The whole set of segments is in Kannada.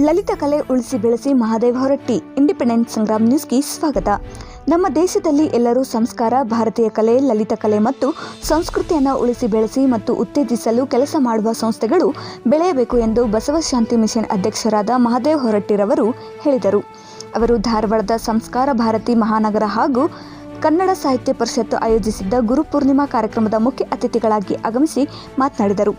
ಲಲಿತ ಕಲೆ ಉಳಿಸಿ ಬೆಳೆಸಿ ಮಹಾದೇವ್ ಹೊರಟ್ಟಿ, ಇಂಡಿಪೆಂಡೆಂಟ್ ಸಂಗ್ರಾಮ್ ನ್ಯೂಸ್ಗೆ ಸ್ವಾಗತ. ನಮ್ಮ ದೇಶದಲ್ಲಿ ಎಲ್ಲರೂ ಸಂಸ್ಕಾರ, ಭಾರತೀಯ ಕಲೆ, ಲಲಿತ ಕಲೆ ಮತ್ತು ಸಂಸ್ಕೃತಿಯನ್ನು ಉಳಿಸಿ ಬೆಳೆಸಿ ಮತ್ತು ಉತ್ತೇಜಿಸಲು ಕೆಲಸ ಮಾಡುವ ಸಂಸ್ಥೆಗಳು ಬೆಳೆಯಬೇಕು ಎಂದು ಬಸವ ಶಾಂತಿ ಮಿಷನ್ ಅಧ್ಯಕ್ಷರಾದ ಮಹಾದೇವ ಹೊರಟ್ಟಿರವರು ಹೇಳಿದರು. ಅವರು ಧಾರವಾಡದ ಸಂಸ್ಕಾರ ಭಾರತಿ ಮಹಾನಗರ ಹಾಗೂ ಕನ್ನಡ ಸಾಹಿತ್ಯ ಪರಿಷತ್ತು ಆಯೋಜಿಸಿದ್ದ ಗುರುಪೂರ್ಣಿಮಾ ಕಾರ್ಯಕ್ರಮದ ಮುಖ್ಯ ಅತಿಥಿಗಳಾಗಿ ಆಗಮಿಸಿ ಮಾತನಾಡಿದರು.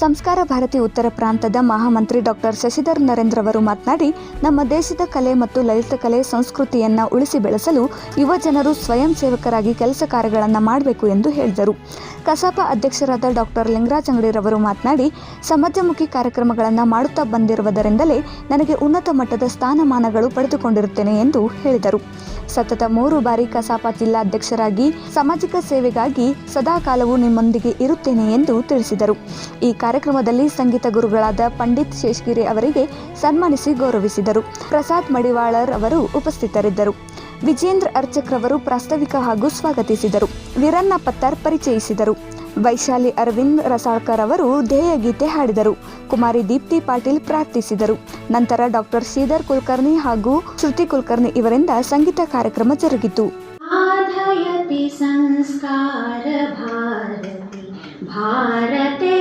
ಸಂಸ್ಕಾರ ಭಾರತಿ ಉತ್ತರ ಪ್ರಾಂತದ ಮಹಾಮಂತ್ರಿ ಡಾಕ್ಟರ್ ಶಶಿಧರ್ ನರೇಂದ್ರ ಅವರು ಮಾತನಾಡಿ, ನಮ್ಮ ದೇಶದ ಕಲೆ ಮತ್ತು ಲಲಿತ ಕಲೆ ಸಂಸ್ಕೃತಿಯನ್ನು ಉಳಿಸಿ ಬೆಳೆಸಲು ಯುವ ಜನರು ಸ್ವಯಂ ಸೇವಕರಾಗಿ ಕೆಲಸ ಕಾರ್ಯಗಳನ್ನು ಮಾಡಬೇಕು ಎಂದು ಹೇಳಿದರು. ಕಸಾಪ ಅಧ್ಯಕ್ಷರಾದ ಡಾಕ್ಟರ್ ಲಿಂಗರಾಜ್ ಅಂಗಡಿರವರು ಮಾತನಾಡಿ, ಸಮಾಜಮುಖಿ ಕಾರ್ಯಕ್ರಮಗಳನ್ನು ಮಾಡುತ್ತಾ ಬಂದಿರುವುದರಿಂದಲೇ ನನಗೆ ಉನ್ನತ ಮಟ್ಟದ ಸ್ಥಾನಮಾನಗಳು ಪಡೆದುಕೊಂಡಿರುತ್ತೇನೆ ಎಂದು ಹೇಳಿದರು. ಸತತ ಮೂರು ಬಾರಿ ಕಸಾಪ ಜಿಲ್ಲಾಧ್ಯಕ್ಷರಾಗಿ ಸಾಮಾಜಿಕ ಸೇವೆಗಾಗಿ ಸದಾಕಾಲವೂ ನಿಮ್ಮೊಂದಿಗೆ ಇರುತ್ತೇನೆ ಎಂದು ತಿಳಿಸಿದರು. ಈ ಕಾರ್ಯಕ್ರಮದಲ್ಲಿ ಸಂಗೀತ ಗುರುಗಳಾದ ಪಂಡಿತ್ ಶೇಷಗಿರಿ ಅವರಿಗೆ ಸನ್ಮಾನಿಸಿ ಗೌರವಿಸಿದರು. ಪ್ರಸಾದ್ ಮಡಿವಾಳರ್ ಅವರು ಉಪಸ್ಥಿತರಿದ್ದರು. ವಿಜೇಂದ್ರ ಅರ್ಚಕ್ರವರು ಪ್ರಾಸ್ತಾವಿಕ ಹಾಗೂ ಸ್ವಾಗತಿಸಿದರು. ವೀರಣ್ಣ ಪತ್ತಾರ್ ಪರಿಚಯಿಸಿದರು. ವೈಶಾಲಿ ಅರವಿಂದ್ ರಸಾಳ್ಕರ್ ಅವರು ಧ್ಯೇಯ ಗೀತೆ ಹಾಡಿದರು ಕುಮಾರಿ ದೀಪ್ತಿ ಪಾಟೀಲ್ ಪ್ರಾರ್ಥಿಸಿದರು ನಂತರ ಡಾಕ್ಟರ್ ಶ್ರೀಧರ್ ಕುಲಕರ್ಣಿ ಹಾಗೂ ಶ್ರುತಿ ಕುಲಕರ್ಣಿ ಇವರಿಂದ ಸಂಗೀತ ಕಾರ್ಯಕ್ರಮ ಜರುಗಿತು साधयति संस्कारभारति भारते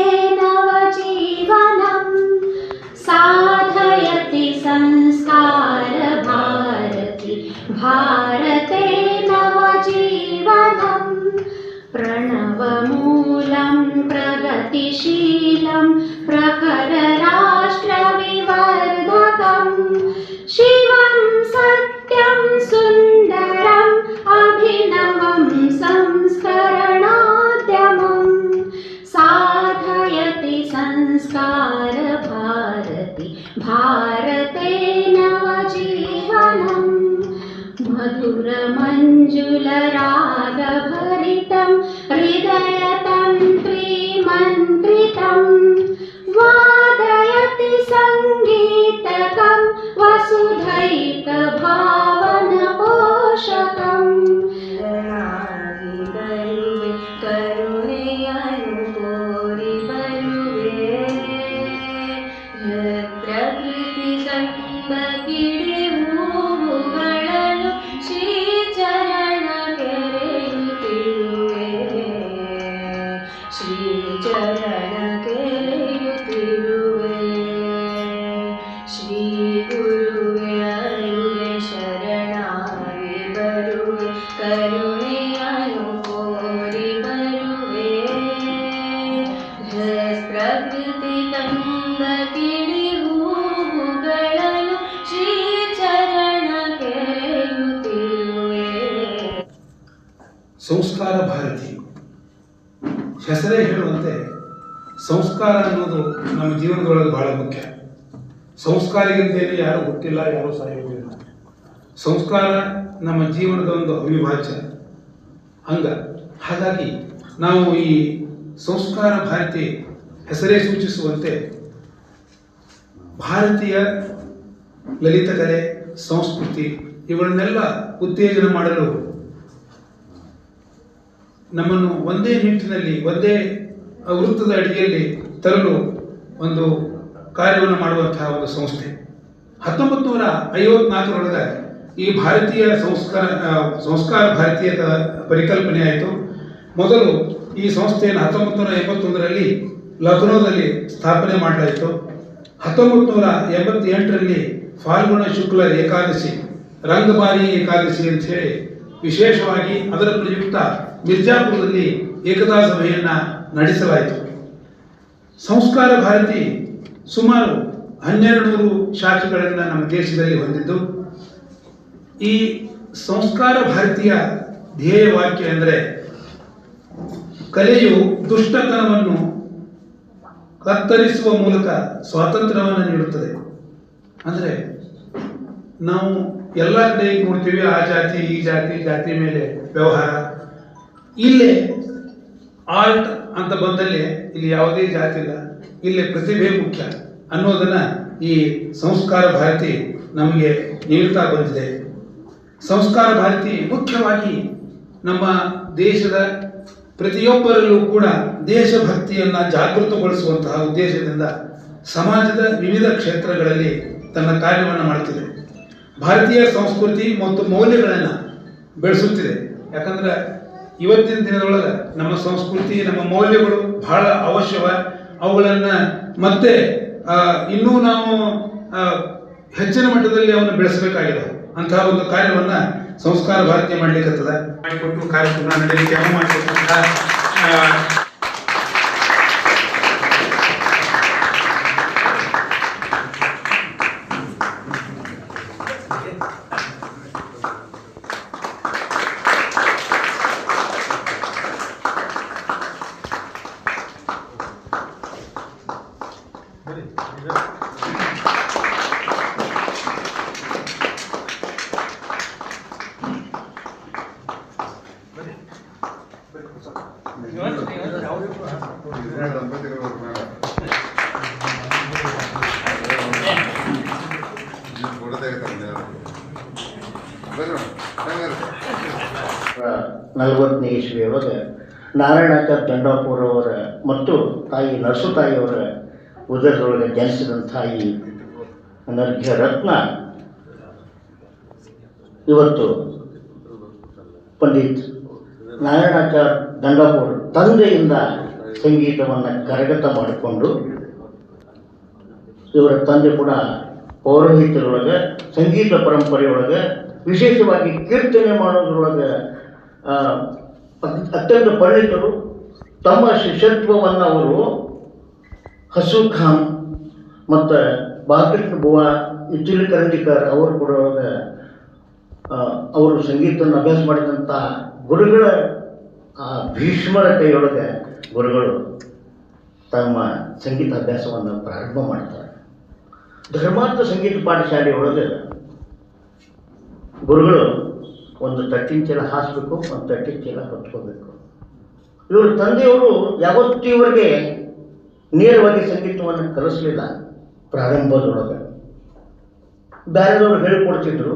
चैकभावनपोषकम् ಸಂಸ್ಕಾರ ಅನ್ನೋದು ನಮ್ಮ ಜೀವನದೊಳಗೆ ಬಹಳ ಮುಖ್ಯ. ಸಂಸ್ಕಾರಿಗಿಂತೇನೆ ಯಾರು ಗೊತ್ತಿಲ್ಲ ಯಾರು ಸಾಯುವುದಿಲ್ಲ. ಸಂಸ್ಕಾರ ನಮ್ಮ ಜೀವನದ ಒಂದು ಅವಿಭಾಜ್ಯ. ಅಂಗ ಹಾಗಾಗಿ ನಾವು ಈ ಸಂಸ್ಕಾರ ಭಾರತಿ ಹೆಸರೇ ಸೂಚಿಸುವಂತೆ ಭಾರತೀಯ ಲಲಿತ ಕಲೆ, ಸಂಸ್ಕೃತಿ ಇವುಗಳನ್ನೆಲ್ಲ ಉತ್ತೇಜನ ಮಾಡಲು ನಮ್ಮನ್ನು ಒಂದೇ ನಿಟ್ಟಿನಲ್ಲಿ, ಒಂದೇ ವೃತ್ತದ ಅಡಿಯಲ್ಲಿ ತರಲು ಒಂದು ಕಾರ್ಯವನ್ನು ಮಾಡುವಂತಹ ಒಂದು ಸಂಸ್ಥೆ. ಹತ್ತೊಂಬತ್ತು ನೂರ ಐವತ್ನಾಲ್ಕರೊಳಗೆ ಈ ಭಾರತೀಯ ಸಂಸ್ಕಾರ ಸಂಸ್ಕಾರ ಭಾರತೀಯ ಪರಿಕಲ್ಪನೆ ಆಯಿತು. ಮೊದಲು ಈ ಸಂಸ್ಥೆಯನ್ನು ಹತ್ತೊಂಬತ್ತು ನೂರ ಎಂಬತ್ತೊಂದರಲ್ಲಿ ಲಕ್ನೋದಲ್ಲಿ ಸ್ಥಾಪನೆ ಮಾಡಲಾಯಿತು. ಹತ್ತೊಂಬತ್ತು ನೂರ ಎಂಬತ್ತೆಂಟರಲ್ಲಿ ಫಾಲ್ಗುಣ ಶುಕ್ಲ ಏಕಾದಶಿ ರಂಗಬಾರಿ ಏಕಾದಶಿ ಅಂತ ಹೇಳಿ ವಿಶೇಷವಾಗಿ ಅದರ ಪ್ರಯುಕ್ತ ಮಿರ್ಜಾಪುರದಲ್ಲಿ ಏಕತಾ ಸಭೆಯನ್ನ ನಡೆಸಲಾಯಿತು. ಸಂಸ್ಕಾರ ಭಾರತಿ ಸುಮಾರು ಹನ್ನೆರಡು ನೂರು ಶಾಖೆಗಳನ್ನು ನಮ್ಮ ದೇಶದಲ್ಲಿ ಹೊಂದಿದ್ದು, ಈ ಸಂಸ್ಕಾರ ಭಾರತೀಯ ಧ್ಯೇಯ ವಾಕ್ಯ ಅಂದರೆ ಕಲೆಯು ದುಷ್ಟತನವನ್ನು ಕತ್ತರಿಸುವ ಮೂಲಕ ಸ್ವಾತಂತ್ರ್ಯವನ್ನು ನೀಡುತ್ತದೆ. ಅಂದರೆ ನಾವು ಎಲ್ಲ ಕಡೆ ನೋಡ್ತೀವಿ, ಆ ಜಾತಿ, ಈ ಜಾತಿ ಜಾತಿ ಮೇಲೆ ವ್ಯವಹಾರ. ಇಲ್ಲೇ ಆರ್ಟ್ ಅಂತ ಬಂದಲ್ಲಿ ಇಲ್ಲಿ ಯಾವುದೇ ಜಾತಿ ಇಲ್ಲ. ಇಲ್ಲಿ ಪ್ರತಿಭೆ ಮುಖ್ಯ ಅನ್ನೋದನ್ನ ಈ ಸಂಸ್ಕಾರ ಭಾರತಿ ನಮಗೆ ನೀಡುತ್ತಾ ಬಂದಿದೆ. ಸಂಸ್ಕಾರ ಭಾರತಿ ಮುಖ್ಯವಾಗಿ ನಮ್ಮ ದೇಶದ ಪ್ರತಿಯೊಬ್ಬರಲ್ಲೂ ಕೂಡ ದೇಶಭಕ್ತಿಯನ್ನ ಜಾಗೃತಗೊಳಿಸುವಂತಹ ಉದ್ದೇಶದಿಂದ ಸಮಾಜದ ವಿವಿಧ ಕ್ಷೇತ್ರಗಳಲ್ಲಿ ತನ್ನ ಕಾರ್ಯವನ್ನು ಮಾಡ್ತಿದೆ. ಭಾರತೀಯ ಸಂಸ್ಕೃತಿ ಮತ್ತು ಮೌಲ್ಯಗಳನ್ನು ಬೆಳೆಸುತ್ತಿದೆ. ಯಾಕಂದ್ರೆ ಇವತ್ತಿನ ದಿನದೊಳಗೆ ನಮ್ಮ ಸಂಸ್ಕೃತಿ, ನಮ್ಮ ಮೌಲ್ಯಗಳು ಬಹಳ ಅವಶ್ಯವ. ಅವುಗಳನ್ನು ಮತ್ತೆ ಇನ್ನೂ ನಾವು ಹೆಚ್ಚಿನ ಮಟ್ಟದಲ್ಲಿ ಅವನ್ನು ಬೆಳೆಸಬೇಕಾಗಿದೆ. ಅಂತಹ ಒಂದು ಕಾರ್ಯವನ್ನ ಸಂಸ್ಕಾರ ಭಾರತೀಯ ಮಾಡ್ಲಿಕ್ಕೆ ಮಾಡಿಕೊಟ್ಟು ಕಾರ್ಯಕ್ರಮ ನಡೆಯಲಿಕ್ಕೆ ಅನುವು ಮಾಡಿಕೊಟ್ಟಂತಹ ನಲವತ್ತನೇ ಇಸ್ವಿಯೊಳಗೆ ನಾರಾಯಣಾಚಾರ್ಯ ದಂಡಾಪುರವರ ಮತ್ತು ತಾಯಿ ನರಸು ತಾಯಿಯವರ ಉದರದೊಳಗೆ ಜನಿಸಿದಂಥ ಈ ಅನರ್ಘ್ಯ ರತ್ನ. ಇವತ್ತು ಪಂಡಿತ್ ನಾರಾಯಣಕ ದಂಡಾಪುರ ತಂದೆಯಿಂದ ಸಂಗೀತವನ್ನು ಕರಗತ ಮಾಡಿಕೊಂಡು ಇವರ ತಂದೆ ಕೂಡ ಪೌರೋಹಿತ್ಯದೊಳಗೆ ಸಂಗೀತ ಪರಂಪರೆಯೊಳಗೆ, ವಿಶೇಷವಾಗಿ ಕೀರ್ತನೆ ಮಾಡೋದ್ರೊಳಗೆ ಅತ್ಯಂತ ಪರಿಣಿತರು ತಮ್ಮ ಶಿಷ್ಯತ್ವವನ್ನು ಅವರು ಹಸು ಖಾನ್ ಮತ್ತು ಬಾಲಕೃಷ್ಣ ಬುವ ಇಚ್ಚಿಲ್ ಕರಂಜಿಕರ್ ಅವರು ಕೂಡ ಅವರು ಸಂಗೀತವನ್ನು ಅಭ್ಯಾಸ ಮಾಡಿದಂಥ ಗುರುಗಳ, ಆ, ಭೀಷ್ಮರ ಕೈಯೊಳಗೆ ಗುರುಗಳು ತಮ್ಮ ಸಂಗೀತ ಅಭ್ಯಾಸವನ್ನು ಪ್ರಾರಂಭ ಮಾಡ್ತಾರೆ. ಧರ್ಮಾರ್ಥ ಸಂಗೀತ ಪಾಠಶಾಲೆಯೊಳಗೆ ಗುರುಗಳು ಒಂದು ತಟ್ಟಿನ ಚೀಲ ಹಾಸಬೇಕು, ಒಂದು ತಟ್ಟಿನ ಚೀಲ ಹೊತ್ಕೋಬೇಕು. ಇವ್ರ ತಂದೆಯವರು ಯಾವತ್ತೂ ಇವರಿಗೆ ನೇರವಾಗಿ ಸಂಗೀತವನ್ನು ಕಲಿಸಲಿಲ್ಲ, ಪ್ರಾರಂಭದೊಳಗೆ. ಬೇರೆದವ್ರು ಹೇಳಿಕೊಡ್ತಿದ್ರು.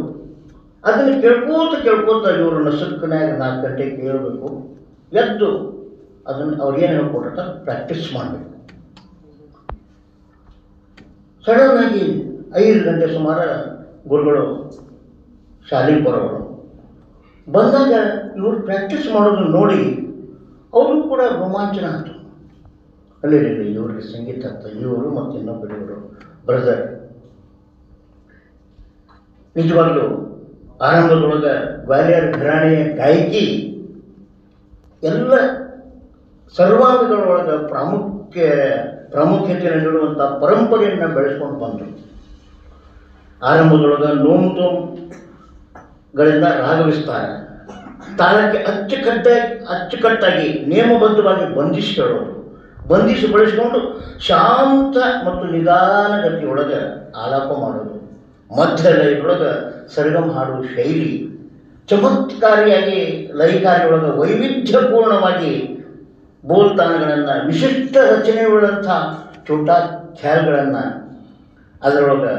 ಅದನ್ನು ಕೇಳ್ಕೋತ ಕೇಳ್ಕೋತ ಇವರು ನಸುಕನ್ಯಾಗ ನಾಲ್ಕು ಗಂಟೆಗೆ ಕೇಳಬೇಕು ಎದ್ದು ಅದನ್ನು ಅವ್ರಿಗೇನು ಹೇಳ್ಕೊಡ್ತಾರೆ ಪ್ರಾಕ್ಟೀಸ್ ಮಾಡಬೇಕು. ಸಡನ್ ಆಗಿ ಐದು ಗಂಟೆ ಸುಮಾರು ಗುರುಗಳು ಶಾಲೆಗೆ ಬರೋರು. ಬಂದಾಗ ಇವರು ಪ್ರಾಕ್ಟೀಸ್ ಮಾಡೋದನ್ನು ನೋಡಿ ಅವರು ಕೂಡ ರೋಮಾಂಚನ ಆಯಿತು ಅಲ್ಲಿ ಇವ್ರಿಗೆ ಸಂಗೀತ ಅಂತ ಇವರು ಮತ್ತು ಇನ್ನೊಬ್ಬರು ಇವರು ಬ್ರದರ್ ನಿಜವಾಗ್ಲೂ ಆರಂಭದೊಳಗೆ ಗ್ವಾಲಿಯರ್ ಘರಾಣೆಯ ಗಾಯಕಿ ಎಲ್ಲ ಸರ್ವಾಂಗಗಳೊಳಗೆ ಪ್ರಾಮುಖ್ಯ, ಪ್ರಾಮುಖ್ಯತೆಯನ್ನು ನೀಡುವಂಥ ಪರಂಪರೆಯನ್ನು ಬೆಳೆಸ್ಕೊಂಡು ಬಂದರು. ಆರಂಭದೊಳಗೆ ನೋಮ್ ತೋಮ್ಗಳಿಂದ ರಾಗವಿಸ್ತಾರೆ ತಾಳಕ್ಕೆ ಅಚ್ಚುಕಟ್ಟಾಗಿ ಅಚ್ಚುಕಟ್ಟಾಗಿ ನಿಯಮಬದ್ಧವಾಗಿ ಬಂಧಿಸಿ ಹೇಳೋದು ಬಂಧಿಸಿ ಬಳಸಿಕೊಂಡು ಶಾಂತ ಮತ್ತು ನಿಧಾನಗತಿಯೊಳಗೆ ಆಲಾಪ ಮಾಡೋದು ಮಧ್ಯ ಲಯದೊಳಗೆ ಸರ್ಗಮ್ ಹಾಡುವ ಶೈಲಿ, ಚಮತ್ಕಾರಿಯಾಗಿ ಲಯಕಾರಿಯೊಳಗೆ ವೈವಿಧ್ಯಪೂರ್ಣವಾಗಿ ಬೋಲ್ತಾನಗಳನ್ನು, ವಿಶಿಷ್ಟ ರಚನೆಯುಳ್ಳಂಥ ಚೋಟ ಖ್ಯಾಲ್ಗಳನ್ನು, ಅದರೊಳಗೆ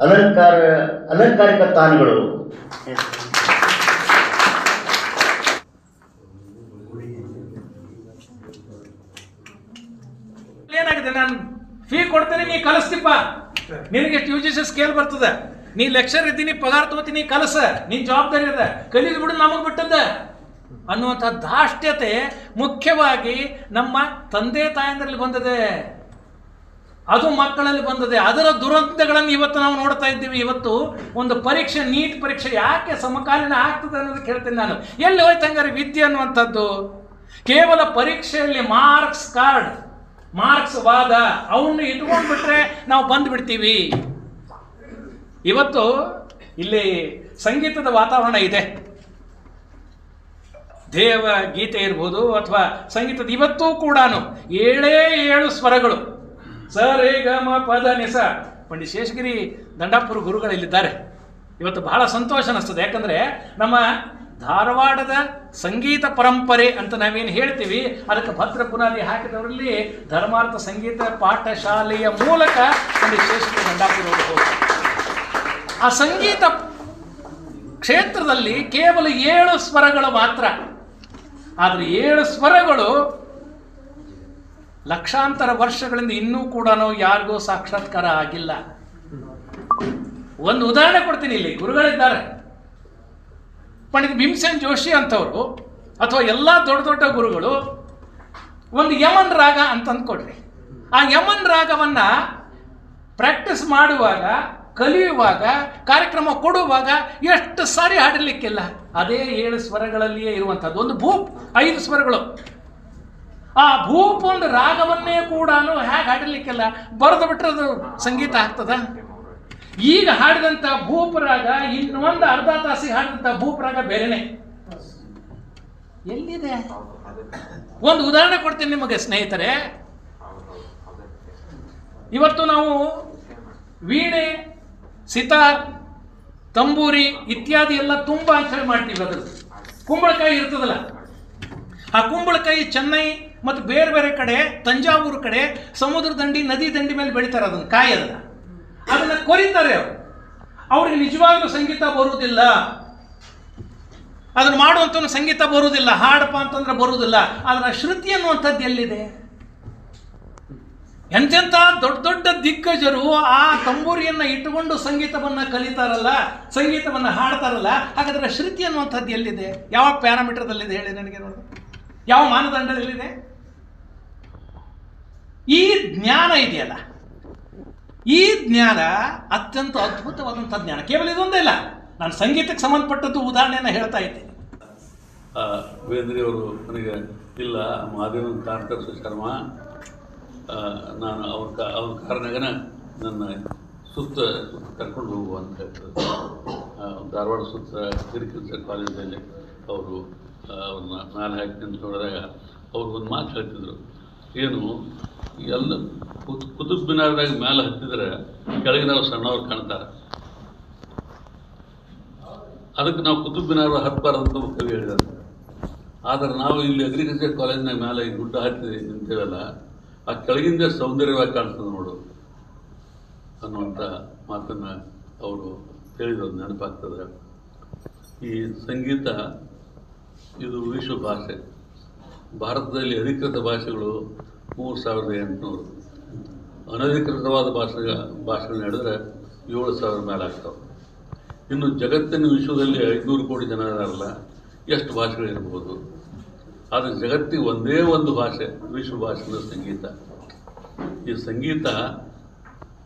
ಅಲಂಕಾರ, ಅಲಂಕಾರಿಕ ತಾನಗಳು ಏನಾಗಿದೆ? ನಾನು ಫೀ ಕೊಡ್ತೇನೆ ನೀ ಕಲಿಸ್ತಿಪ್ಪ. ನಿನಗೆ ಯು ಜಿ ಸಿ ಸ್ಕೇಲ್ ಬರ್ತದೆ? ನೀ ಲೆಕ್ಚರ್ ಇದ್ದೀನಿ ಪಗಾರ ತಗೋತೀನಿ ಕಲಸ. ನಿನ್ ಜವಾಬ್ದಾರಿ ಅದ ಕಲೀದ್ ಬಿಡು ನಮಗ್ ಬಿಟ್ಟದ ಅನ್ನುವಂಥ ದಾಷ್ಟ್ಯತೆ ಮುಖ್ಯವಾಗಿ ನಮ್ಮ ತಂದೆ ತಾಯಂದ್ರಲ್ಲಿ ಬಂದಿದೆ. ಅದು ಮಕ್ಕಳಲ್ಲಿ ಬಂದದೆ. ಅದರ ದುರಂತಗಳನ್ನು ಇವತ್ತು ನಾವು ನೋಡ್ತಾ ಇದ್ದೀವಿ. ಇವತ್ತು ಒಂದು ಪರೀಕ್ಷೆ, ನೀಟ್ ಪರೀಕ್ಷೆ ಯಾಕೆ ಸಮಕಾಲೀನ ಆಗ್ತದೆ ಅನ್ನೋದಕ್ಕೆ ಹೇಳ್ತೀನಿ ನಾನು. ಎಲ್ಲಿ ಹೋಯ್ತು ಹಂಗಾರೆ ವಿದ್ಯೆ ಅನ್ನುವಂಥದ್ದು? ಕೇವಲ ಪರೀಕ್ಷೆಯಲ್ಲಿ ಮಾರ್ಕ್ಸ್ ಕಾರ್ಡ್, ಮಾರ್ಕ್ಸ್ ವಾದ, ಅವನ್ನ ಇಟ್ಕೊಂಡ್ಬಿಟ್ರೆ ನಾವು ಬಂದ್ಬಿಡ್ತೀವಿ. ಇವತ್ತು ಇಲ್ಲಿ ಸಂಗೀತದ ವಾತಾವರಣ ಇದೆ. ದೇವ ಗೀತೆ ಇರ್ಬೋದು ಅಥವಾ ಸಂಗೀತದ ಇವತ್ತೂ ಕೂಡ ಏಳೇ ಏಳು ಸ್ವರಗಳು. ಸ ಗ ಮ ಪದ ನಿಸ ಪಂಡಿತ್ ಶೇಷಗಿರಿ ದಂಡಾಪುರ ಗುರುಗಳು ಇಲ್ಲಿದ್ದಾರೆ ಇವತ್ತು ಬಹಳ ಸಂತೋಷ ಅನಿಸ್ತದೆ ಯಾಕಂದರೆ ನಮ್ಮ ಧಾರವಾಡದ ಸಂಗೀತ ಪರಂಪರೆ ಅಂತ ನಾವೇನು ಹೇಳ್ತೀವಿ, ಅದಕ್ಕೆ ಭದ್ರ ಬುನಾದಿ ಹಾಕಿದವರಲ್ಲಿ ಧರ್ಮಾರ್ಥ ಸಂಗೀತ ಪಾಠಶಾಲೆಯ ಮೂಲಕ ಪಂಡಿತ್ ಶೇಷಗಿರಿ ದಂಡಾಪುರ ಹೋಗ್ತಾರೆ ಆ ಸಂಗೀತ ಕ್ಷೇತ್ರದಲ್ಲಿ ಕೇವಲ ಏಳು ಸ್ವರಗಳು ಮಾತ್ರ. ಆದರೆ ಏಳು ಸ್ವರಗಳು ಲಕ್ಷಾಂತರ ವರ್ಷಗಳಿಂದ ಇನ್ನೂ ಕೂಡ ಯಾರಿಗೂ ಸಾಕ್ಷಾತ್ಕಾರ ಆಗಿಲ್ಲ. ಒಂದು ಉದಾಹರಣೆ ಕೊಡ್ತೀನಿ ಇಲ್ಲಿ, ಗುರುಗಳಿದ್ದಾರೆ. ಪಂಡಿತ್ ಭೀಮಸೇನ್ ಜೋಶಿ ಅಂತವರು, ಅಥವಾ ಎಲ್ಲ ದೊಡ್ಡ ದೊಡ್ಡ ಗುರುಗಳು, ಒಂದು ಯಮನ್ ರಾಗ ಅಂತ ಅಂದ್ಕೊಡ್ರಿ ಆ ಯಮನ್ ರಾಗವನ್ನ ಪ್ರಾಕ್ಟೀಸ್ ಮಾಡುವಾಗ, ಕಲಿಯುವಾಗ, ಕಾರ್ಯಕ್ರಮ ಕೊಡುವಾಗ ಎಷ್ಟು ಸಾರಿ ಹಾಡಲಿಕ್ಕಿಲ್ಲ ಅದೇ ಏಳು ಸ್ವರಗಳಲ್ಲಿಯೇ ಇರುವಂಥದ್ದು. ಒಂದು ಭೂ ಐದು ಸ್ವರಗಳು. ಆ ಭೂಪ್ ಒಂದು ರಾಗವನ್ನೇ ಕೂಡ ಹೇಗೆ ಹಾಡಲಿಕ್ಕಿಲ್ಲ ಬರೆದು ಬಿಟ್ರೆ ಅದು ಸಂಗೀತ ಆಗ್ತದ? ಈಗ ಹಾಡಿದಂಥ ಭೂಪರಾಗ ಇನ್ನೊಂದು ಅರ್ಧ ತಾಸಿ ಹಾಡಿದಂಥ ಭೂಪರಾಗ ಬೇರೆನೆ. ಎಲ್ಲಿದೆ? ಒಂದು ಉದಾಹರಣೆ ಕೊಡ್ತೀನಿ ನಿಮಗೆ ಸ್ನೇಹಿತರೆ. ಇವತ್ತು ನಾವು ವೀಣೆ, ಸಿತಾರ್, ತಂಬೂರಿ ಇತ್ಯಾದಿ ಎಲ್ಲ ತುಂಬ ಅಂತ ಹೇಳಿ ಮಾಡ್ತೀವಿ ಅದ್ರದ್ದು ಕುಂಬಳಕಾಯಿ ಇರ್ತದಲ್ಲ? ಆ ಕುಂಬಳಕಾಯಿ ಚೆನ್ನೈ ಮತ್ತು ಬೇರೆ ಬೇರೆ ಕಡೆ, ತಂಜಾವೂರು ಕಡೆ, ಸಮುದ್ರ ದಂಡಿ, ನದಿ ದಂಡಿ ಮೇಲೆ ಬೆಳಿತಾರೆ ಅದನ್ನು ಕಾಯಿ ಅದನ್ನು ಅದನ್ನು ಕೊರಿತಾರೆ ಅವರು. ಅವ್ರಿಗೆ ನಿಜವಾಗ್ಲೂ ಸಂಗೀತ ಬರುವುದಿಲ್ಲ. ಅದನ್ನು ಮಾಡುವಂಥ ಸಂಗೀತ ಬರುವುದಿಲ್ಲ, ಹಾಡಪ್ಪ ಅಂತಂದ್ರೆ ಬರುವುದಿಲ್ಲ. ಅದರ ಶ್ರುತಿ ಅನ್ನುವಂಥದ್ದು ಎಲ್ಲಿದೆ? ಎಂತೆಂಥ ದೊಡ್ಡ ದೊಡ್ಡ ದಿಗ್ಗಜರು ಆ ತಂಬೂರಿಯನ್ನು ಇಟ್ಟುಕೊಂಡು ಸಂಗೀತವನ್ನು ಕಲಿತಾರಲ್ಲ, ಸಂಗೀತವನ್ನು ಹಾಡ್ತಾರಲ್ಲ, ಹಾಗಾದ್ರೆ ಶ್ರುತಿ ಅನ್ನುವಂಥದ್ದು ಎಲ್ಲಿದೆ? ಯಾವ ಪ್ಯಾರಾಮೀಟರ್ದಲ್ಲಿದೆ ಹೇಳಿ ನನಗೆ ನೋಡಿ. ಯಾವ ಮಾನದಂಡದಲ್ಲಿದೆ? ಈ ಜ್ಞಾನ ಇದೆಯಲ್ಲ? ಈ ಜ್ಞಾನ ಅತ್ಯಂತ ಅದ್ಭುತವಾದಂಥ ಜ್ಞಾನ. ಕೇವಲ ಇದೊಂದೇ ಇಲ್ಲ ನಾನು ಸಂಗೀತಕ್ಕೆ ಸಂಬಂಧಪಟ್ಟದ್ದು ಉದಾಹರಣೆಯನ್ನು ಹೇಳ್ತಾ ಇದ್ದೇನೆ. ಆ ಬೇಂದ್ರೆಯವರು ನನಗೆ, ಇಲ್ಲ, ಮಹಾದೇವನ ಕಾರ್ ತರಿಸು ಶರ್ಮ ನಾನು ಅವ್ರ ಕಾ, ಅವ್ರ ಕಾರಣಗನ ನನ್ನ ಸುತ್ತ ಕರ್ಕೊಂಡು ಹೋಗುವ ಅಂತ ಹೇಳ್ತಾರೆ. ಧಾರವಾಡ ಸುತ್ತ ಕಾಲೇಜಿನಲ್ಲಿ ಕಾಲೇಜಲ್ಲಿ ಅವರು ಅವ್ರನ್ನ ನಾನು ಹಾಕಿ ಅಂತ ನೋಡಿದಾಗ ಅವ್ರಿಗೊಂದು ಮಾತು ಹೇಳ್ತಿದ್ರು. ಏನು? ಎಲ್ಲ ಕುತ್ ಕುತುಬ್ ಮಿನಾರ್ದಾಗ ಮೇಲೆ ಹತ್ತಿದ್ರೆ ಕೆಳಗಿನವ್ರು ಸಣ್ಣವ್ರು ಕಾಣ್ತಾರೆ. ಅದಕ್ಕೆ ನಾವು ಕುತುಬ್ ಮಿನಾರ್ ಹತ್ಬಾರ್ದು ಅಂತ ಕವಿ ಹೇಳಿದಾರೆ ಆದರೆ ನಾವು ಇಲ್ಲಿ ಅಗ್ರಿಕಲ್ಚರ್ ಕಾಲೇಜ್ನಾಗ ಮೇಲೆ ಈ ಗುಡ್ಡ ಹತ್ತಿದೆ ನಿಂತೇವಲ್ಲ ಆ ಕೆಳಗಿಂದ ಸೌಂದರ್ಯವಾಗಿ ಕಾಣ್ತದೆ ನೋಡು ಅನ್ನುವಂಥ ಮಾತನ್ನು ಅವರು ಹೇಳಿದ್ರು ನೆನಪಾಗ್ತದೆ. ಈ ಸಂಗೀತ, ಇದು ವಿಶ್ವ ಭಾಷೆ. ಭಾರತದಲ್ಲಿ ಅಧಿಕೃತ ಭಾಷೆಗಳು ಮೂರು ಸಾವಿರದ ಎಂಟುನೂರು. ಅನಧಿಕೃತವಾದ ಭಾಷೆ ಭಾಷೆಗಳನ್ನ ಹೇಳಿದ್ರೆ ಏಳು ಸಾವಿರ ಮೇಲೆ ಆಗ್ತಾವೆ. ಇನ್ನು ಜಗತ್ತಿನ ವಿಶ್ವದಲ್ಲಿ ಐದುನೂರು ಕೋಟಿ ಜನ ಇದಾರಲ್ಲ, ಎಷ್ಟು ಭಾಷೆಗಳಿರ್ಬೋದು ಆದರೆ ಜಗತ್ತಿಗೆ ಒಂದೇ ಒಂದು ಭಾಷೆ, ವಿಶ್ವ ಭಾಷೆ ಅಂದ್ರೆ ಸಂಗೀತ. ಈ ಸಂಗೀತ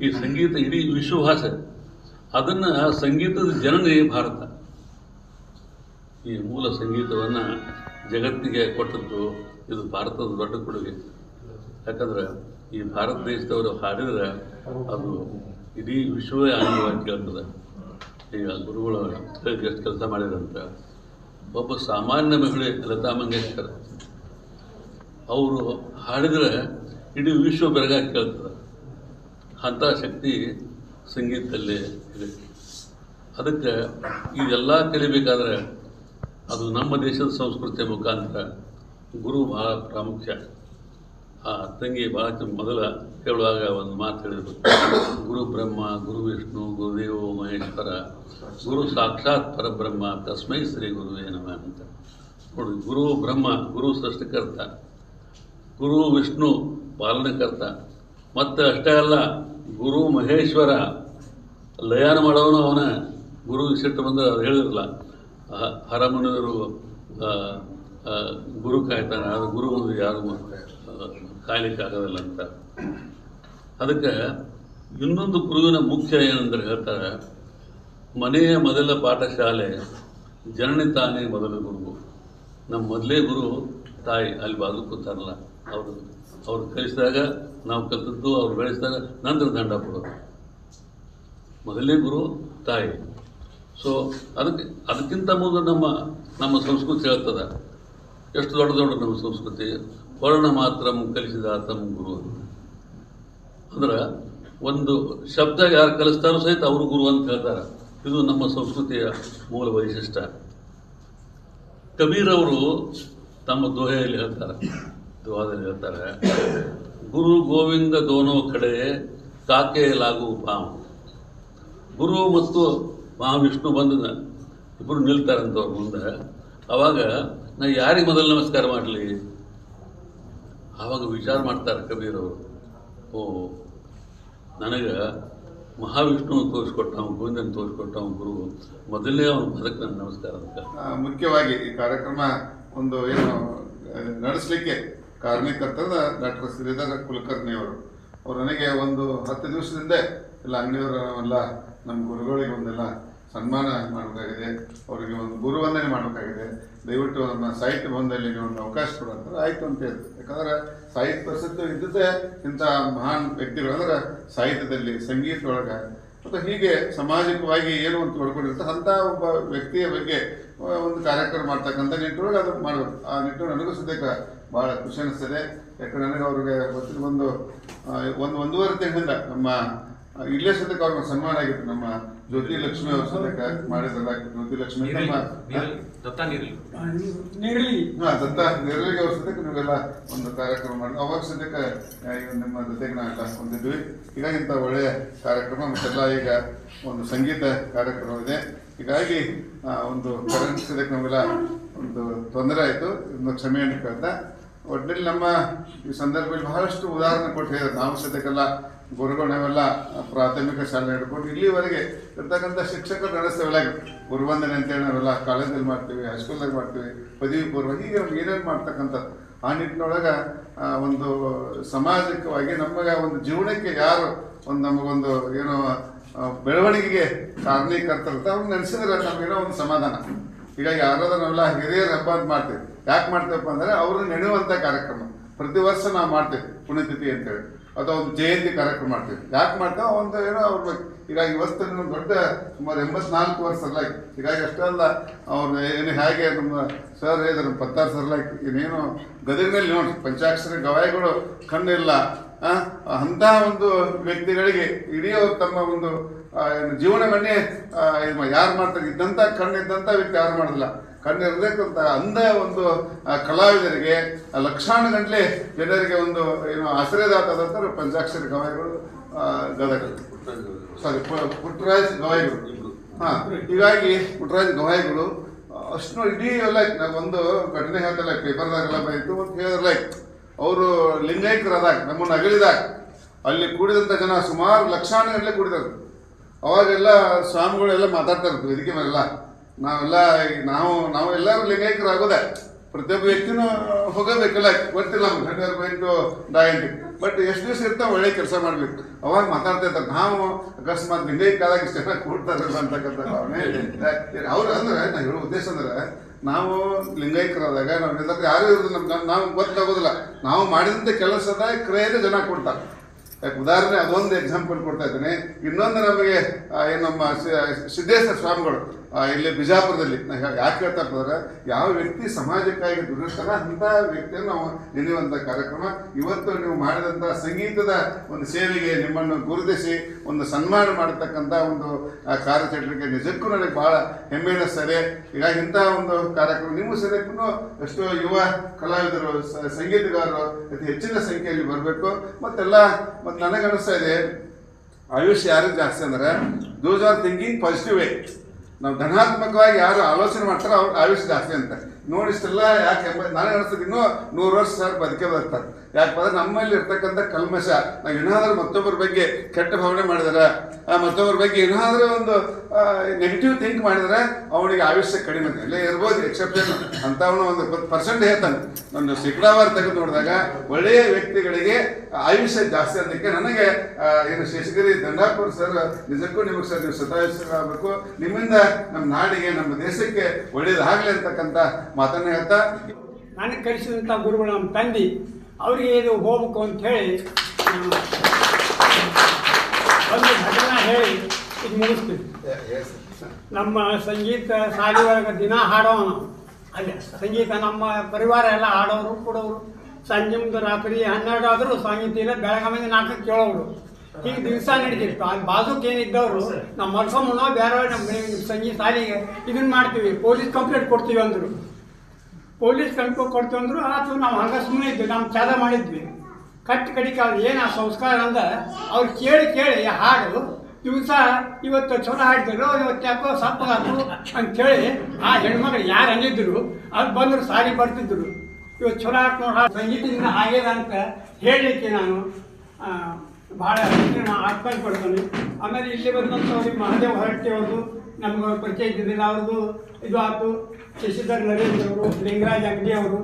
ಈ ಸಂಗೀತ ಇಡೀ ವಿಶ್ವ ಭಾಷೆ. ಅದನ್ನು ಸಂಗೀತದ ಜನನೇ ಭಾರತ. ಈ ಮೂಲ ಸಂಗೀತವನ್ನು ಜಗತ್ತಿಗೆ ಕೊಟ್ಟದ್ದು ಇದು ಭಾರತದ ದೊಡ್ಡ ಕೊಡುಗೆ. ಯಾಕಂದ್ರೆ ಈ ಭಾರತ ದೇಶದವರು ಹಾಡಿದ್ರೆ ಅದು ಇಡೀ ವಿಶ್ವವೇ ಆನಂದವಾಗಿ ಕೇಳ್ತದೆ ಈಗ ಗುರುಗಳು ಎಷ್ಟು ಕೆಲಸ ಮಾಡಿದಂತ ಒಬ್ಬ ಸಾಮಾನ್ಯ ಮಹಿಳೆ ಲತಾ ಮಂಗೇಶ್ಕರ್, ಅವರು ಹಾಡಿದ್ರೆ ಇಡೀ ವಿಶ್ವ ಬೆರಗಾಗಿ ಕೇಳ್ತದೆ. ಅಂಥ ಶಕ್ತಿ ಸಂಗೀತದಲ್ಲಿ ಇದೆ. ಅದಕ್ಕೆ ಇದೆಲ್ಲ ಕಲಿಬೇಕಾದ್ರೆ ಅದು ನಮ್ಮ ದೇಶದ ಸಂಸ್ಕೃತಿಯ ಮುಖಾಂತರ ಗುರು ಬಹಳ ಪ್ರಾಮುಖ್ಯ. ಆ ತಂಗಿ ಭಾಳ ಮೊದಲ ಹೇಳುವಾಗ ಒಂದು ಮಾತು ಹೇಳಿದರು. ಗುರು ಬ್ರಹ್ಮ, ಗುರು ವಿಷ್ಣು ಗುರುದೇವ ಮಹೇಶ್ವರ, ಗುರು ಸಾಕ್ಷಾತ್ ಪರಬ್ರಹ್ಮ, ತಸ್ಮೈ ಶ್ರೀ ಗುರುವೇ ನಮ ಅಂತ. ನೋಡಿ, ಗುರು ಬ್ರಹ್ಮ, ಗುರು ಸೃಷ್ಟಿಕರ್ತ, ಗುರು ವಿಷ್ಣು ಪಾಲನಕರ್ತ, ಮತ್ತು ಅಷ್ಟೇ ಅಲ್ಲ, ಗುರು ಮಹೇಶ್ವರ, ಲಯಾನ ಮಾಡೋನು ಅವನ. ಗುರು ಸಿಟ್ಟು ಬಂದ್ರೆ ಅದು ಹೇಳಿರಲ್ಲ ಹರಮನವರು ಗುರು ಕಾಯ್ತಾನೆ ಅದು ಗುರು ಒಂದು ಯಾರು ಆ, ಕಾಯ್ಲಿಕ್ಕೆ ಆಗೋದಿಲ್ಲ ಅಂತ ಅದಕ್ಕೆ ಇನ್ನೊಂದು ಗುರುವಿನ ಮುಖ್ಯ ಏನಂದ್ರೆ ಹೇಳ್ತಾರೆ ಮನೆಯ ಮೊದಲ ಪಾಠಶಾಲೆ ಜನನಿ ತಾನೇ ಮೊದಲ ಗುರು ನಮ್ಮ ಮೊದಲೇ ಗುರು ತಾಯಿ ಅಲ್ಲಿ ಬಾಜು ಕೂತಾರಲ್ಲ ಅವರು ಅವ್ರು ಕಲಿಸಿದಾಗ ನಾವು ಕಲಿತದ್ದು ಅವ್ರು ಬೆಳೆಸಿದಾಗ ನಂತರ ದಂಡ ಕೊಡೋದು. ಮೊದಲನೇ ಗುರು ತಾಯಿ. ಸೊ ಅದಕ್ಕೆ ಅದಕ್ಕಿಂತ ಮೊದಲು ನಮ್ಮ ನಮ್ಮ ಸಂಸ್ಕೃತಿ ಹೇಳ್ತದೆ ಎಷ್ಟು ದೊಡ್ಡ ದೊಡ್ಡ ನಮ್ಮ ಸಂಸ್ಕೃತಿ, ವರ್ಣ ಮಾತ್ರ ಕಲಿಸಿದ ತಮ್ಮ ಗುರು ಅಂದ್ರೆ ಒಂದು ಶಬ್ದ ಯಾರು ಕಲಿಸ್ತಾರೋ ಸಹಿತ ಅವರು ಗುರು ಅಂತ ಹೇಳ್ತಾರೆ. ಇದು ನಮ್ಮ ಸಂಸ್ಕೃತಿಯ ಮೂಲ ವೈಶಿಷ್ಟ್ಯ. ಕಬೀರವರು ತಮ್ಮ ದೋಹೆಯಲ್ಲಿ ಹೇಳ್ತಾರೆ, ದೋಹದಲ್ಲಿ ಹೇಳ್ತಾರೆ, ಗುರು ಗೋವಿಂದ ದೋನೋ ಕಡೆ ಕಾಕೆ ಲಾಗು ಪಾವು ಗುರು ಮತ್ತು ಮಹಾವಿಷ್ಣು ಬಂದ ಇಬ್ಬರು ನಿಲ್ತಾರಂತ ಅವ್ರ ಮುಂದೆ. ಅವಾಗ ನಾ ಯಾರಿಗೆ ಮೊದಲು ನಮಸ್ಕಾರ ಮಾಡಲಿ? ಆವಾಗ ವಿಚಾರ ಮಾಡ್ತಾರೆ ಕಬೀರ್ ಓ, ನನಗೆ ಮಹಾವಿಷ್ಣುವನ್ನು ತೋರಿಸ್ಕೊಟ್ಟ ಗೋವಿಂದನ ತೋರಿಸ್ಕೊಟ್ಟ ಗುರು, ಮೊದಲನೇ ಅವ್ನ ಪದಕ್ಕೆ ನನ್ನ ನಮಸ್ಕಾರ ಅಂತ. ಮುಖ್ಯವಾಗಿ ಈ ಕಾರ್ಯಕ್ರಮ ಒಂದು ಏನು ನಡೆಸಲಿಕ್ಕೆ ಕಾರ್ಮಿಕರ್ತದ ಡಾಕ್ಟರ್ ಶ್ರೀಧರ ಕುಲಕರ್ಣಿ ಅವರು ಅವರು ನನಗೆ ಒಂದು ಹತ್ತು ದಿವಸದಿಂದ ಎಲ್ಲ ಅಂಗಡಿಯವರೆಲ್ಲ ನಮ್ಮ ಗುರುಗಳಿಗೆ ಒಂದೆಲ್ಲ ಸನ್ಮಾನ ಮಾಡಬೇಕಾಗಿದೆ. ಅವರಿಗೆ ಒಂದು ಗುರುವಂದನೆ ಮಾಡಬೇಕಾಗಿದೆ. ದಯವಿಟ್ಟು ನಮ್ಮ ಸಾಹಿತ್ಯ ಭವನದಲ್ಲಿ ನೀವು ಒಂದು ಅವಕಾಶ ಕೊಡಂತಾರೆ ಆಯಿತು ಅಂತ ಹೇಳಿದ್ರು ಯಾಕಂದ್ರೆ ಸಾಹಿತ್ಯ ಪ್ರಸಿದ್ಧ ಇದ್ದದ್ದೇ ಇಂಥ ಮಹಾನ್ ವ್ಯಕ್ತಿಗಳು. ಅಂದ್ರೆ ಸಾಹಿತ್ಯದಲ್ಲಿ ಸಂಗೀತ ಒಳಗೆ ಮತ್ತು ಹೀಗೆ ಸಾಮಾಜಿಕವಾಗಿ ಏನು ಅಂತ ತೊಡ್ಕೊಂಡಿರ್ತಾರೆ ಅಂಥ ಒಬ್ಬ ವ್ಯಕ್ತಿಯ ಬಗ್ಗೆ ಒಂದು ಕಾರ್ಯಕ್ರಮ ಮಾಡ್ತಕ್ಕಂಥ ನಿಟ್ಟಿನೊಳಗೆ ಅದು ಮಾಡಬೇಕು. ಆ ನಿಟ್ಟಿನ ನನಗೂ ಸದ್ಯಕ್ಕೆ ಭಾಳ ಖುಷಿ ಅನಿಸ್ತದೆ. ಯಾಕಂದ್ರೆ ನನಗೆ ಅವ್ರಿಗೆ ಗೊತ್ತಿರೋ ಒಂದು ಒಂದು ಒಂದೂವರೆ ತಿಂಗಳಿಂದ ನಮ್ಮ ಇಲ್ಲೇ ಸದ್ಯಕ್ಕೆ ಅವ್ರಿಗೆ ಸನ್ಮಾನ ಆಗಿತ್ತು ನಮ್ಮ ಜ್ಯೋತಿ ಲಕ್ಷ್ಮಿ ಅವ್ರ ಸದ್ಯಕ್ಕೆ ಮಾಡಿದ್ರಲ್ಲ ಜ್ಯೋತಿ ಲಕ್ಷ್ಮಿ ನಮ್ಮ ದತ್ತ ನೀರಲಿ. ಹಾ ದತ್ತ ನೀರಲಿಗೆ ಅವ್ರ ಸದ್ಯಕ್ಕೆ ನೀವೆಲ್ಲ ಒಂದು ಕಾರ್ಯಕ್ರಮ ಮಾಡಿ ಅವಾಗ ಸದ್ಯಕ್ಕೆ ನಿಮ್ಮ ಜೊತೆಗೆ ನಾವೆಲ್ಲ ಹೊಂದಿದ್ವಿ ಹೀಗಾಗಿ ಇಂಥ ಒಳ್ಳೆಯ ಕಾರ್ಯಕ್ರಮ ಮತ್ತೆಲ್ಲ ಈಗ ಒಂದು ಸಂಗೀತ ಕಾರ್ಯಕ್ರಮ ಇದೆ ಹೀಗಾಗಿ ಒಂದು ಕರೆಂಟ್ ಸದ್ಯಕ್ಕೆ ನಮಗೆಲ್ಲ ಒಂದು ತೊಂದರೆ ಆಯಿತು. ಒಂದು ಕ್ಷಮೆಯನ್ನು ಕೇಳ್ತಾ ಒಟ್ಟಿನಲ್ಲಿ ನಮ್ಮ ಈ ಸಂದರ್ಭದಲ್ಲಿ ಬಹಳಷ್ಟು ಉದಾಹರಣೆ ಕೊಟ್ಟು ಹೇಳಿದ್ರು. ನಾವು ಸದ್ಯಕ್ಕೆಲ್ಲ ಗುರುಗಳು ನಾವೆಲ್ಲ ಪ್ರಾಥಮಿಕ ಶಾಲೆ ಹಿಡ್ಕೊಂಡು ಇಲ್ಲಿವರೆಗೆ ಇರ್ತಕ್ಕಂಥ ಶಿಕ್ಷಕರು ಒಳಗೆ ಗುರುವಂದನೆ ಅಂತೇಳಿ ನಾವೆಲ್ಲ ಕಾಲೇಜಲ್ಲಿ ಮಾಡ್ತೀವಿ ಹೈಸ್ಕೂಲ್ದಾಗ ಮಾಡ್ತೀವಿ, ಪದವಿ ಪೂರ್ವ ಹೀಗೆ ನಮ್ಗೆ ಏನೇನು ಮಾಡ್ತಕ್ಕಂಥದ್ದು ಆ ನಿಟ್ಟಿನೊಳಗೆ ಒಂದು ಸಾಮಾಜಿಕವಾಗಿ ನಮಗೆ ಒಂದು ಜೀವನಕ್ಕೆ ಯಾರು ಒಂದು ನಮಗೊಂದು ಏನೋ ಬೆಳವಣಿಗೆಗೆ ಕಾರಣೀಕರ್ತರ್ತ ಅವ್ರು ನೆನೆಸಿದ್ರೆ ನಮಗೇನೋ ಒಂದು ಸಮಾಧಾನ. ಹೀಗಾಗಿ ಯಾರಾದ್ರೂ ನಾವೆಲ್ಲ ಹಿರಿಯರ ಹಬ್ಬ ಅಂತ ಮಾಡ್ತೀವಿ. ಯಾಕೆ ಮಾಡ್ತೇವಪ್ಪ ಅಂದರೆ ಅವರು ನೆನೆಯುವಂಥ ಕಾರ್ಯಕ್ರಮ. ಪ್ರತಿ ವರ್ಷ ನಾವು ಮಾಡ್ತೇವೆ ಪುಣ್ಯತಿಥಿ ಅಂತೇಳಿ ಅಥವಾ ಒಂದು ಜಯಂತಿ ಕಾರ್ಯಕ್ರಮ ಮಾಡ್ತೀವಿ. ಯಾಕೆ ಮಾಡ್ತೇವೆ? ಒಂದು ಏನೋ ಅವ್ರ ಹೀಗಾಗಿ ನಮ್ಮ ದೊಡ್ಡ ಸುಮಾರು ಎಂಬತ್ನಾಲ್ಕು ವರ್ಷ ಸರ್ಲಾಗಿ ಹೀಗಾಗಿ ಅಷ್ಟೇ ಅಲ್ಲ ಅವ್ರು ಏನು ಹೇಗೆ ನಮ್ಮ ಸರ್ ಇದ್ರ ಪತ್ತಾರು ಸರ್ಲಾಗಿ ಇನ್ನೇನು ಗದಗಿನಲ್ಲಿ ನೋಡಿ, ಪಂಚಾಕ್ಷರ ಗವಾಯಿಗಳು ಕಣ್ಣಿಲ್ಲ ಅಂತಹ ಒಂದು ವ್ಯಕ್ತಿಗಳಿಗೆ ಇಡೀ ತಮ್ಮ ಒಂದು ಜೀವನವನ್ನೇ ಯಾರು ಮಾಡ್ತಾರೆ? ಇದ್ದಂಥ ಕಣ್ಣಿದ್ದಂಥ ವ್ಯಕ್ತಿ ಯಾರು ಮಾಡೋದಿಲ್ಲ ಕಣ್ಣು ಅಂದ ಒಂದು ಕಲಾವಿದರಿಗೆ ಲಕ್ಷಾನು ಗಂಟಲೆ ಜನರಿಗೆ ಒಂದು, ಏನು ಆಶ್ರಯದಾತದಂತಾರೆ ಪಂಚಾಕ್ಷರಿ ಗವಾಯಿಗಳು ಗದಗ ಸಾರಿ ಪುಟ್ಟರಾಜ್ ಗವಾಯಿಗಳು. ಹಾಂ, ಹೀಗಾಗಿ ಪುಟ್ಟರಾಜ್ ಗವಾಯಿಗಳು, ಅಷ್ಟು ಇಡೀ ಎಲ್ಲ ಒಂದು ಘಟನೆ ಹೇಳ್ತಲ್ಲ ಪೇಪರ್ದಾಗೆಲ್ಲ ಬಂದಿತ್ತು ಅಂತ ಹೇಳಿದ್ರಲ್ಲ ಅವರು ಲಿಂಗೈಕ್ಯರದಾಗ ನಮ್ಮನ್ನು ಅಗಲಿದಾಗ, ಅಲ್ಲಿ ಕೂಡಿದಂಥ ಜನ ಸುಮಾರು ಲಕ್ಷಾನು ಗಂಟಲೆ ಕೂಡಿದ್ರು. ಅವಾಗೆಲ್ಲ ಸ್ವಾಮಿಗಳೆಲ್ಲ ಮಾತಾಡ್ತಾ ಇರ್ತವೆ ಇದಕ್ಕೆ ಮೇಲೆಲ್ಲ. ನಾವೆಲ್ಲ ನಾವು ನಾವು ಎಲ್ಲರೂ ಲಿಂಗೈಕ್ಯರಾಗೋದೆ ಪ್ರತಿಯೊಬ್ಬ ವ್ಯಕ್ತಿನೂ ಹೋಗಬೇಕಲ್ಲ. ಗೊತ್ತಿಲ್ಲ ನಮ್ಗೆ ಹಂಡ್ರೆಡ್ ಪಾಯಿಂಟು ಡಾಯಿಂಟ್ ಬಟ್ ಎಷ್ಟು ದಿವಸ ಇರ್ತಾವೆ ಒಳ್ಳೆ ಕೆಲಸ ಮಾಡ್ಬೇಕು ಅವಾಗ ಮಾತಾಡ್ತಾ ಇದ್ದಾರೆ ನಾವು ಅಕಸ್ಮಾತ್ ಲಿಂಗೈಕ್ಯದಾಗ ಇಷ್ಟೆಲ್ಲ ಕೂಡ್ತಾರಲ್ಲ ಅಂತಕ್ಕಂಥ ಭಾವನೆ ಅವ್ರು ಅಂದ್ರೆ, ನಾ ಹೇಳೋ ಉದ್ದೇಶ ಅಂದ್ರೆ, ನಾವು ಲಿಂಗೈಕ್ಯರಾದಾಗ ನಾವು ಯಾರು ಇರೋದು ನಮ್ಗೆ. ನಾವು ಗೊತ್ತಾಗೋದಿಲ್ಲ. ನಾವು ಮಾಡಿದಂಥ ಕೆಲಸದ ಕ್ರಯದ ಜನ ಕೊಡ್ತಾರೆ. ಯಾಕೆ ಉದಾಹರಣೆ ಅದೊಂದು ಎಕ್ಸಾಂಪಲ್ ಕೊಡ್ತಾ ಇದ್ದೇನೆ. ಇನ್ನೊಂದು ನಮಗೆ ಏನು ನಮ್ಮ ಸಿದ್ದೇಶ್ವರ ಸ್ವಾಮಿಗಳು ಇಲ್ಲಿ ಬಿಜಾಪುರದಲ್ಲಿ, ನಾ ಯಾಕೆ ಹೇಳ್ತಾ ಇರ್ತಾರೆ ಯಾವ ವ್ಯಕ್ತಿ ಸಮಾಜಕ್ಕಾಗಿ ದುಡಿಸ್ತಾರ ಅಂತ ವ್ಯಕ್ತಿಯನ್ನು ನಾವು ನೆನೆಯುವಂಥ ಕಾರ್ಯಕ್ರಮ. ಇವತ್ತು ನೀವು ಮಾಡಿದಂಥ ಸಂಗೀತದ ಒಂದು ಸೇವೆಗೆ ನಿಮ್ಮನ್ನು ಗುರುತಿಸಿ, ಒಂದು ಸನ್ಮಾನ ಮಾಡತಕ್ಕಂಥ ಒಂದು ಕಾರ್ಯಚಟುವಟಿಕೆ ನಿಜಕ್ಕೂ ನನಗೆ ಭಾಳ ಹೆಮ್ಮೆ ಅನ್ನಿಸ್ತದೆ ಈಗ ಇಂಥ ಒಂದು ಕಾರ್ಯಕ್ರಮ ನಿಮ್ಮ ಸರಿಯಕ್ಕೂ ಎಷ್ಟೋ ಯುವ ಕಲಾವಿದರು ಸಂಗೀತಗಾರರು ಅತಿ ಹೆಚ್ಚಿನ ಸಂಖ್ಯೆಯಲ್ಲಿ ಬರಬೇಕು. ಮತ್ತೆಲ್ಲ ಮತ್ತು ನನಗೆ ಅನಿಸ್ತಾ ಇದೆ, ಆಯುಷ್ ಯಾರಿಗೆ ಜಾಸ್ತಿ ಅಂದ್ರೆ those are thinking positive way ನಾವು ಧನಾತ್ಮಕವಾಗಿ ಯಾರು ಆಲೋಚನೆ ಮಾಡ್ತಾರೋ ಅವ್ರ ಆಯುಷ್ ಜಾಸ್ತಿ ಅಂತ ನೋಡಿ ಇಷ್ಟೆಲ್ಲ ಯಾಕೆ ನನಗೆ ಅನಿಸ್ತದೆ ಇನ್ನೂ ನೂರು ವರ್ಷ ಸರ್ ಬದುಕೇ ಬರ್ತಾರೆ. ಯಾಕಪ್ಪ ಅಂದ್ರೆ ನಮ್ಮಲ್ಲಿ ಇರ್ತಕ್ಕಂಥ ಕಲ್ಮಶ. ನಾವು ಏನಾದರೂ ಮತ್ತೊಬ್ಬರ ಬಗ್ಗೆ ಕೆಟ್ಟ ಭಾವನೆ ಮಾಡಿದ್ರೆ ಮತ್ತೊಬ್ಬರ ಬಗ್ಗೆ ಏನಾದರೂ ಒಂದು ನೆಗೆಟಿವ್ ಥಿಂಕ್ ಮಾಡಿದ್ರೆ ಅವನಿಗೆ ಆಯುಷ್ಯ ಕಡಿಮೆ. ಇಲ್ಲೇ ಇರ್ಬೋದು ಎಕ್ಸೆಪ್ಷನ್ ಅಂತವನು ಒಂದು ಪರ್ಸೆಂಟ್ ಹೇಳ್ತಾನೆ. ಒಂದು ಶೇಕಡಾವಾರು ತೆಗೆದು ನೋಡಿದಾಗ ಒಳ್ಳೆಯ ವ್ಯಕ್ತಿಗಳಿಗೆ ಆಯುಷ್ಯ ಜಾಸ್ತಿ ಅದಕ್ಕೆ ನನಗೆ ಏನು ಶೇಷಗಿರಿ ದಂಡಾಪುರ್ ಸರ್ ನಿಜಕ್ಕೂ ನಿಮಗೆ ಸರ್ ನೀವು ಸತಾಯಿಸಬೇಕು ನಿಮ್ಮಿಂದ ನಮ್ಮ ನಾಡಿಗೆ, ನಮ್ಮ ದೇಶಕ್ಕೆ ಒಳ್ಳೇದಾಗಲಿ ಅಂತಕ್ಕಂಥ ಮಾತನ್ನು ಹೇಳ್ತಾ ನನಗೆ ಕಲಿಸಿದಂಥ ಗುರುಗಳು ನಮ್ಮ ತಂದೆ ಅವರಿಗೆ ಏನು ಹೋಗ್ಬೇಕು ಅಂತ ಹೇಳಿ ಒಂದು ಘಟನೆ ಹೇಳಿ ಇದು ಮುಗಿಸ್ತೀವಿ ನಮ್ಮ ಸಂಗೀತ ಒಳಗೆ ದಿನ ಹಾಡೋನು. ಅಲ್ಲೇ, ಸಂಗೀತ ನಮ್ಮ ಪರಿವಾರ ಎಲ್ಲ ಹಾಡೋರು, ಕೊಡೋರು. ಸಂಜೆ ಮುಂದೆ ರಾತ್ರಿ ಹನ್ನೆರಡು ಆದರೂ ಸಂಗೀತ ಇಲ್ಲ, ಬೆಳಗ್ಗೆ ನಾಲ್ಕು ಕೇಳೋರು ಈಗ ದಿವಸ ನಡೀತಿತ್ತು. ಅಲ್ಲಿ ಬಾಜುಕ್ ಏನಿದ್ದವರು ನಾವು ಮಲ್ಕೊಂಬನೋ ಬೇರೆ ನಮ್ಮ ಸಂಗೀತ ಶಾಲೆಗೆ ಇದನ್ನ ಮಾಡ್ತೀವಿ. ಪೊಲೀಸ್ ಕಂಪ್ಲೇಂಟ್ ಕೊಡ್ತೀವಿ ಅಂದರು. ಪೊಲೀಸ್ ಕಂಟ್ರೋಲ್ ಕೊಡ್ತೀವಿ ಅಂದ್ರು, ಆತು ನಾವು ಹಂಗೆ ಸುಮ್ಮನೆ ಇದ್ವಿ ನಮ್ಮ ಚಾಲ ಮಾಡಿದ್ವಿ. ಕಟ್ಟು ಕಡಿಕ ಅವ್ರು ಏನು ಆ ಸಂಸ್ಕಾರ ಅಂದ್ರೆ ಅವ್ರು ಕೇಳಿ ಕೇಳಿ ಹಾಡು ದಿವಸ ಇವತ್ತು ಚಲೋ ಹಾಡಿದ್ರು, ಇವತ್ತು ಯಾಕೋ ಸಪ್ಪಗಾದ್ರು ಅಂತೇಳಿ ಆ ಹೆಣ್ಮಕ್ಳು ಯಾರು ಅಂದಿದ್ರು ಅದು ಬಂದರು ಸಾರಿ ಬರ್ತಿದ್ರು ಇವತ್ತು ಚಲೋ ಹಾಕಿ ನೋಡಿ ಸಂಗೀತದಿಂದ ಆಗ್ಯದ ಅಂತ ಹೇಳಲಿಕ್ಕೆ ನಾನು ಭಾಳ ನಾನು ಆತ್ಮಹತ್ಯೆ ಪಡ್ತೀನಿ ಆಮೇಲೆ ಇಲ್ಲಿ ಬಂದಂಥವ್ರಿಗೆ ಮಹಾದೇವ್ ಹೊರಟ್ಟಿ ಅವ್ರದ್ದು ನಮ್ಗೆ ಅವ್ರ ಪರಿಚಯ ಇದ್ದಿದ್ದಿಲ್ಲ, ಅವ್ರದ್ದು ಇದು ಆಯ್ತು. ಶಶಿಧರ್ ನರೇಂದ್ರ ಅವರು, ಲಿಂಗರಾಜ್ ಅಂಗಡಿ ಅವರು.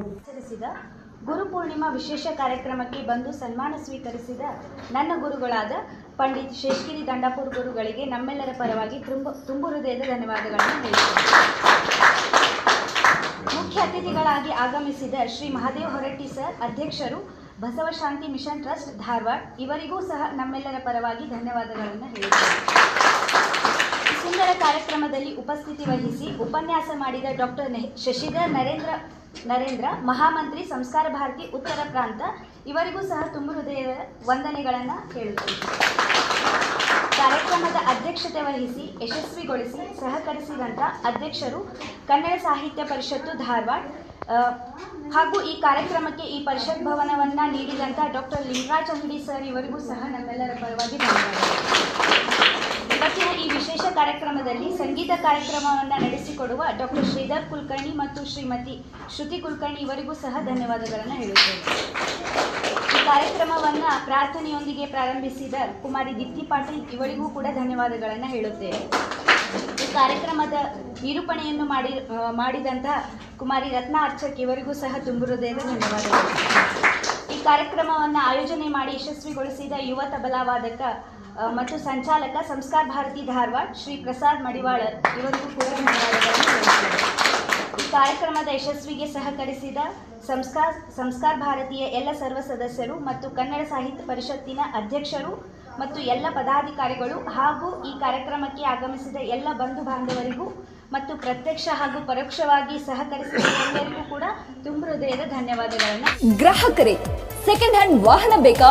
ಗುರು ಪೂರ್ಣಿಮಾ ವಿಶೇಷ ಕಾರ್ಯಕ್ರಮಕ್ಕೆ ಬಂದು ಸನ್ಮಾನ ಸ್ವೀಕರಿಸಿದ ನನ್ನ ಗುರುಗಳಾದ ಪಂಡಿತ್ ಶೇಷಗಿರಿ ದಂಡಾಪುರ್ ಗುರುಗಳಿಗೆ ನಮ್ಮೆಲ್ಲರ ಪರವಾಗಿ ತುಂಬ ತುಂಬು ಹೃದಯದ ಧನ್ಯವಾದಗಳನ್ನು ಹೇಳುತ್ತೇನೆ ಮುಖ್ಯ ಅತಿಥಿಗಳಾಗಿ ಆಗಮಿಸಿದ ಶ್ರೀ ಮಹಾದೇವ್ ಹೊರಟ್ಟಿ ಸರ್, ಅಧ್ಯಕ್ಷರು ಬಸವಶಾಂತಿ ಮಿಷನ್ ಟ್ರಸ್ಟ್ ಧಾರವಾಡ, ಇವರಿಗೂ ಸಹ ನಮ್ಮೆಲ್ಲರ ಪರವಾಗಿ ಧನ್ಯವಾದಗಳನ್ನು ಹೇಳುತ್ತೇನೆ ಸುಂದರ ಕಾರ್ಯಕ್ರಮದಲ್ಲಿ ಉಪಸ್ಥಿತಿ ವಹಿಸಿ ಉಪನ್ಯಾಸ ಮಾಡಿದ ಡಾಕ್ಟರ್ ಶಶಿಧರ್ ನರೇಂದ್ರ ನರೇಂದ್ರ, ಮಹಾಮಂತ್ರಿ ಸಂಸ್ಕಾರ ಭಾರತಿ ಉತ್ತರ ಪ್ರಾಂತ. ಇವರಿಗೂ ಸಹ ತುಂಬು ಹೃದಯದ ವಂದನೆಗಳನ್ನು ಹೇಳುತ್ತೇನೆ. ಕಾರ್ಯಕ್ರಮದ ಅಧ್ಯಕ್ಷತೆ ವಹಿಸಿ, ಯಶಸ್ವಿಗೊಳಿಸಿ ಸಹಕರಿಸಿದಂಥ ಅಧ್ಯಕ್ಷರು ಕನ್ನಡ ಸಾಹಿತ್ಯ ಪರಿಷತ್ತು ಧಾರವಾಡ. ಹಾಗೂ ಈ ಕಾರ್ಯಕ್ರಮಕ್ಕೆ ಈ ಪರಿಷತ್ ಭವನವನ್ನು ನೀಡಿದಂಥ ಡಾಕ್ಟರ್ ಲಿಂಗರಾಜ್ ಅಂಗಡಿ ಸರ್ ಇವರಿಗೂ ಸಹ ನಮ್ಮೆಲ್ಲರ ಪರವಾಗಿ ಧನ್ಯವಾದಗಳು. ಇವತ್ತಿನ ಈ ವಿಶೇಷ ಕಾರ್ಯಕ್ರಮದಲ್ಲಿ ಸಂಗೀತ ಕಾರ್ಯಕ್ರಮವನ್ನು ನಡೆಸಿಕೊಡುವ ಡಾಕ್ಟರ್ ಶ್ರೀಧರ್ ಕುಲಕರ್ಣಿ ಮತ್ತು ಶ್ರೀಮತಿ ಶ್ರುತಿ ಕುಲಕರ್ಣಿ ಇವರಿಗೂ ಸಹ ಧನ್ಯವಾದಗಳನ್ನು ಹೇಳುತ್ತೇನೆ. ಈ ಕಾರ್ಯಕ್ರಮವನ್ನು ಪ್ರಾರ್ಥನೆಯೊಂದಿಗೆ ಪ್ರಾರಂಭಿಸಿದ ಕುಮಾರಿ ದೀಪ್ತಿ ಪಾಟೀಲ್ ಇವರಿಗೂ ಕೂಡ ಧನ್ಯವಾದಗಳನ್ನು ಹೇಳುತ್ತೇನೆ. ಈ ಕಾರ್ಯಕ್ರಮದ ನಿರೂಪಣೆಯನ್ನು ಮಾಡಿ ಮಾಡಿದಂಥ ಕುಮಾರಿ ರತ್ನ ಅರ್ಚಕ್ ಇವರಿಗೂ ಸಹ ತುಂಬು ಹೃದಯದ ಧನ್ಯವಾದಗಳು. ಈ ಕಾರ್ಯಕ್ರಮವನ್ನು ಆಯೋಜನೆ ಮಾಡಿ ಯಶಸ್ವಿಗೊಳಿಸಿದ ಯುವ ತಬಲಾವಾದಕ ಮತ್ತು ಸಂಚಾಲಕ ಸಂಸ್ಕಾರ ಭಾರತಿ ಧಾರವಾಡ ಶ್ರೀ ಪ್ರಸಾದ್ ಮಡಿವಾಳ ಇವರಿಗೂ ಕೂಡ ಈ ಕಾರ್ಯಕ್ರಮದ ಯಶಸ್ವಿಗೆ ಸಹಕರಿಸಿದ ಸಂಸ್ಕಾರ ಸಂಸ್ಕಾರ ಭಾರತೀಯ ಎಲ್ಲ ಸರ್ವ ಸದಸ್ಯರು ಮತ್ತು ಕನ್ನಡ ಸಾಹಿತ್ಯ ಪರಿಷತ್ತಿನ ಅಧ್ಯಕ್ಷರು ಮತ್ತು ಎಲ್ಲ ಪದಾಧಿಕಾರಿಗಳು ಹಾಗೂ ಈ ಕಾರ್ಯಕ್ರಮಕ್ಕೆ ಆಗಮಿಸಿದ ಎಲ್ಲ ಬಂಧು ಬಾಂಧವರಿಗೂ ಮತ್ತು ಪ್ರತ್ಯಕ್ಷ ಹಾಗೂ ಪರೋಕ್ಷವಾಗಿ ಸಹಕರಿಸಿದ ಎಲ್ಲರಿಗೂ ಕೂಡ ತುಂಬ ಹೃದಯದ ಧನ್ಯವಾದಗಳನ್ನು. ಗ್ರಾಹಕರೇ ಸೆಕೆಂಡ್ ಹ್ಯಾಂಡ್ ವಾಹನ ಬೇಕಾ?